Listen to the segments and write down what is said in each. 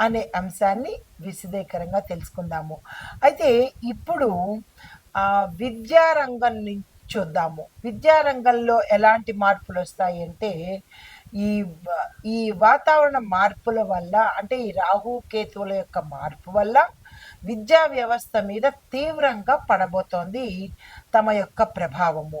అనే అంశాన్ని విశదీకరంగా తెలుసుకుందాము. అయితే ఇప్పుడు విద్యారంగం నుంచి చూద్దాము. విద్యారంగంలో ఎలాంటి మార్పులు వస్తాయి అంటే ఈ ఈ వాతావరణ మార్పుల వల్ల అంటే ఈ రాహు కేతువుల యొక్క మార్పు వల్ల విద్యా వ్యవస్థ మీద తీవ్రంగా పడబోతోంది తమ యొక్క ప్రభావము.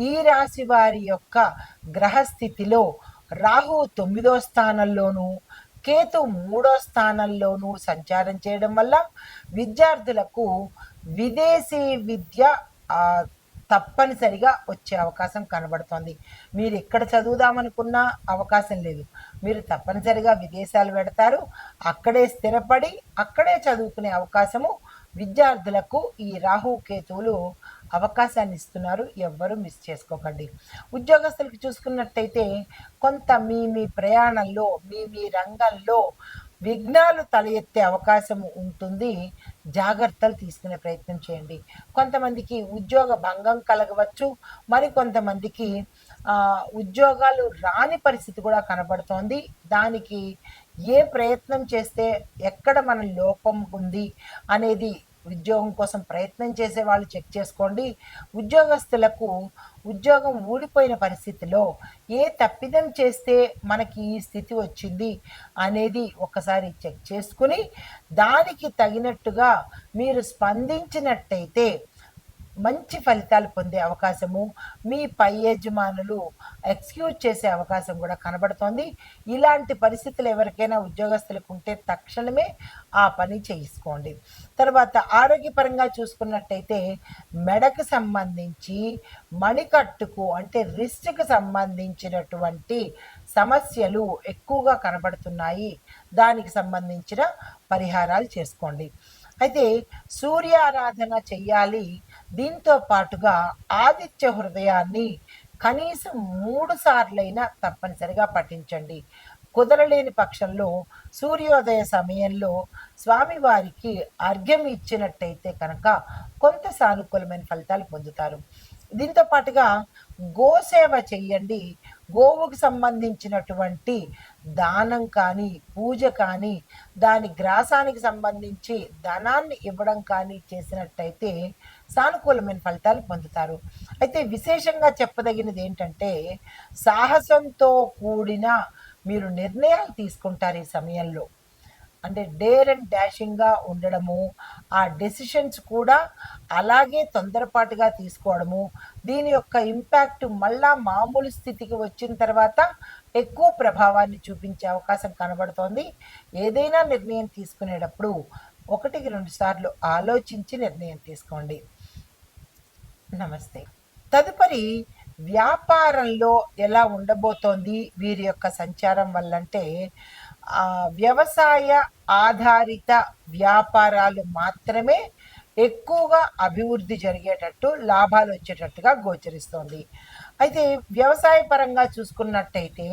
ఈ రాశి వారి యొక్క గ్రహస్థితిలో రాహు తొమ్మిదో స్థానంలోనూ కేతు మూడో స్థానంలోనూ సంచారం చేయడం వల్ల విద్యార్థులకు విదేశీ విద్య తప్పనిసరిగా వచ్చే అవకాశం కనబడుతోంది. మీరు ఎక్కడ చదువుదామనుకున్నా అవకాశం లేదు. మీరు తప్పనిసరిగా విదేశాలు పెడతారు అక్కడే స్థిరపడి అక్కడే చదువుకునే అవకాశము విద్యార్థులకు ఈ రాహు కేతువులు అవకాశాన్ని ఇస్తున్నారు. ఎవ్వరూ మిస్ చేసుకోకండి. ఉద్యోగస్తులకు చూసుకున్నట్టయితే కొంత మీ మీ ప్రయాణంలో మీ మీ రంగంలో విఘ్నాలు తల ఎత్తే అవకాశం ఉంటుంది. జాగ్రత్తలు తీసుకునే ప్రయత్నం చేయండి. కొంతమందికి ఉద్యోగ భంగం కలగవచ్చు. మరి కొంతమందికి ఉద్యోగాలు రాని పరిస్థితి కూడా కనబడుతోంది. దానికి ఏ ప్రయత్నం చేస్తే ఎక్కడ మన లోపం ఉంది అనేది ఉద్యోగం కోసం ప్రయత్నం చేసే వాళ్ళు చెక్ చేసుకోండి. ఉద్యోగస్తులకు ఉద్యోగం ఊడిపోయిన పరిస్థితిలో ఏ తప్పిదం చేస్తే మనకి ఈ స్థితి వచ్చింది అనేది ఒకసారి చెక్ చేసుకుని దానికి తగినట్టుగా మీరు స్పందించినట్టయితే మంచి ఫలితాలు పొందే అవకాశము. మీ పై యజమానులు ఎక్స్క్యూజ్ చేసే అవకాశం కూడా కనబడుతోంది. ఇలాంటి పరిస్థితులు ఎవరికైనా ఉద్యోగస్తులకు ఉంటే తక్షణమే ఆ పని చేసుకోండి. తర్వాత ఆరోగ్యపరంగా చూసుకున్నట్టయితే మెడకు సంబంధించి మణికట్టుకు అంటే రిస్ట్కి సంబంధించినటువంటి సమస్యలు ఎక్కువగా కనబడుతున్నాయి. దానికి సంబంధించిన పరిహారాలు చేసుకోండి. అయితే సూర్యారాధన చెయ్యాలి దీంతో పాటుగా ఆదిత్య హృదయాన్ని కనీసం మూడు సార్లైనా తప్పనిసరిగా పఠించండి. కుదరలేని పక్షంలో సూర్యోదయ సమయంలో స్వామివారికి అర్ఘ్యం ఇచ్చినట్టయితే కనుక కొంత సానుకూలమైన ఫలితాలు పొందుతారు. దీంతో పాటుగా గోసేవ చెయ్యండి గోవుకు సంబంధించినటువంటి దానం కానీ పూజ కానీ దాని గ్రాసానికి సంబంధించి ధనాన్ని ఇవ్వడం కానీ చేసినట్టయితే సానుకూలమైన ఫలితాలు పొందుతారు. అయితే విశేషంగా చెప్పదగినది ఏంటంటే సాహసంతో కూడిన మీరు నిర్ణయాలు తీసుకుంటారు ఈ సమయంలో. అంటే డేర్ అండ్ డాషింగ్గా ఉండడము ఆ డెసిషన్స్ కూడా అలాగే తొందరపాటుగా తీసుకోవడము దీని యొక్క ఇంపాక్ట్ మళ్ళా మామూలు స్థితికి వచ్చిన తర్వాత ఎక్కువ ప్రభావాన్ని చూపించే అవకాశం కనబడుతోంది. ఏదైనా నిర్ణయం తీసుకునేటప్పుడు ఒకటికి రెండు సార్లు ఆలోచించి నిర్ణయం తీసుకోండి. నమస్తే. తదుపరి వ్యాపారంలో ఎలా ఉండబోతోంది? వీరి యొక్క సంచారం వల్లంటే వ్యవసాయ ఆధారిత వ్యాపారాలు మాత్రమే ఎక్కువగా అభివృద్ధి జరిగేటట్టు లాభాలు వచ్చేటట్టుగా గోచరిస్తోంది. అయితే వ్యవసాయ పరంగా చూసుకున్నట్టయితే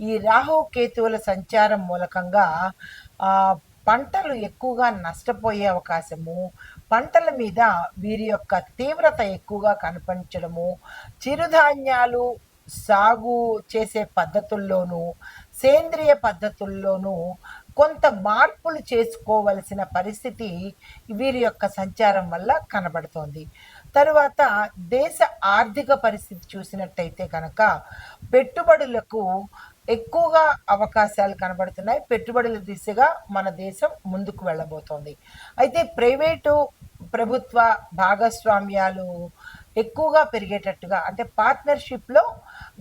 ఈ రాహు కేతువుల సంచారం మూలకంగా పంటలు ఎక్కువగా నష్టపోయే అవకాశము పంటల మీద వీరి యొక్క తీవ్రత ఎక్కువగా కనిపించడము చిరుధాన్యాలు సాగు చేసే పద్ధతుల్లోనూ సేంద్రియ పద్ధతుల్లోనూ కొంత మార్పులు చేసుకోవలసిన పరిస్థితి వీరి యొక్క సంచారం వల్ల కనబడుతోంది. తరువాత దేశ ఆర్థిక పరిస్థితి చూసినట్టయితే కనుక పెట్టుబడులకు ఎక్కువగా అవకాశాలు కనబడుతున్నాయి. పెట్టుబడుల దిశగా మన దేశం ముందుకు వెళ్ళబోతోంది. అయితే ప్రైవేటు ప్రభుత్వ భాగస్వామ్యాలు ఎక్కువగా పెరిగేటట్టుగా అంటే పార్ట్నర్షిప్లో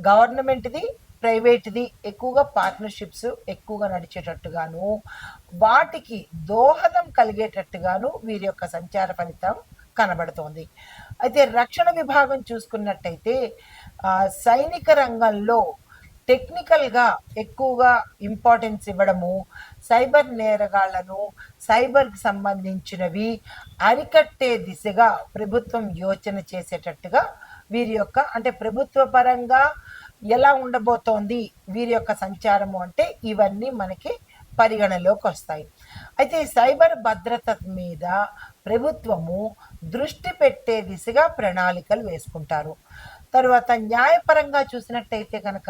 గవర్నమెంట్ది ప్రైవేట్ది ఎక్కువగా పార్ట్నర్షిప్స్ ఎక్కువగా నడిచేటట్టుగాను వాటికి దోహదం కలిగేటట్టుగాను వీరి యొక్క సంచార ఫలితం కనబడుతోంది. అయితే రక్షణ విభాగం చూసుకున్నట్టయితే సైనిక రంగంలో టెక్నికల్గా ఎక్కువగా ఇంపార్టెన్స్ ఇవ్వడము సైబర్ నేరగాళ్ళను సైబర్కి సంబంధించినవి అరికట్టే దిశగా ప్రభుత్వం యోచన చేసేటట్టుగా వీరి యొక్క అంటే ప్రభుత్వ పరంగా ఎలా ఉండబోతోంది వీరి యొక్క సంచారము అంటే ఇవన్నీ మనకి పరిగణలోకి వస్తాయి. అయితే సైబర్ భద్రత మీద ప్రభుత్వము దృష్టి పెట్టే దిశగా ప్రణాళికలు వేసుకుంటారు. తర్వాత న్యాయపరంగా చూసినట్టయితే కనుక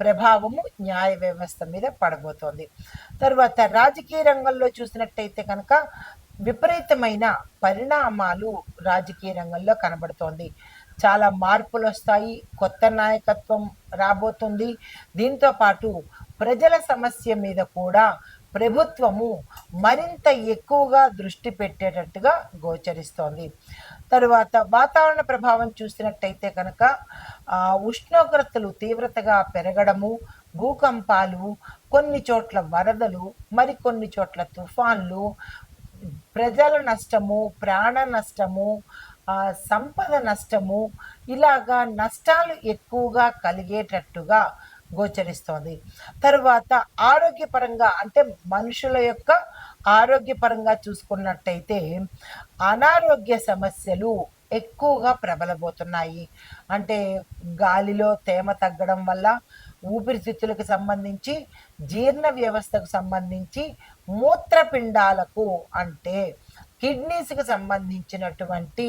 ప్రభావము న్యాయ వ్యవస్థ మీద పడబోతోంది. తర్వాత రాజకీయ రంగంలో చూసినట్టయితే కనుక విపరీతమైన పరిణామాలు రాజకీయ రంగంలో కనబడుతోంది. చాలా మార్పులు వస్తాయి కొత్త నాయకత్వం రాబోతుంది. దీంతో పాటు ప్రజల సమస్య మీద కూడా ప్రభుత్వము మరింత ఎక్కువగా దృష్టి పెట్టేటట్టుగా గోచరిస్తోంది. తరువాత వాతావరణ ప్రభావం చూసినట్టయితే కనుక ఉష్ణోగ్రతలు తీవ్రతగా పెరగడము భూకంపాలు కొన్ని చోట్ల వరదలు మరికొన్ని చోట్ల తుఫాన్లు ప్రజల నష్టము ప్రాణ నష్టము సంపద నష్టము ఇలాగా నష్టాలు ఎక్కువగా కలిగేటట్టుగా గోచరిస్తోంది. తరువాత ఆరోగ్యపరంగా అంటే మనుషుల యొక్క ఆరోగ్యపరంగా చూసుకున్నట్టయితే అనారోగ్య సమస్యలు ఎక్కువగా ప్రబలబోతున్నాయి. అంటే గాలిలో తేమ తగ్గడం వల్ల ఊపిరితిత్తులకు సంబంధించి జీర్ణ వ్యవస్థకు సంబంధించి మూత్రపిండాలకు అంటే కిడ్నీస్కి సంబంధించినటువంటి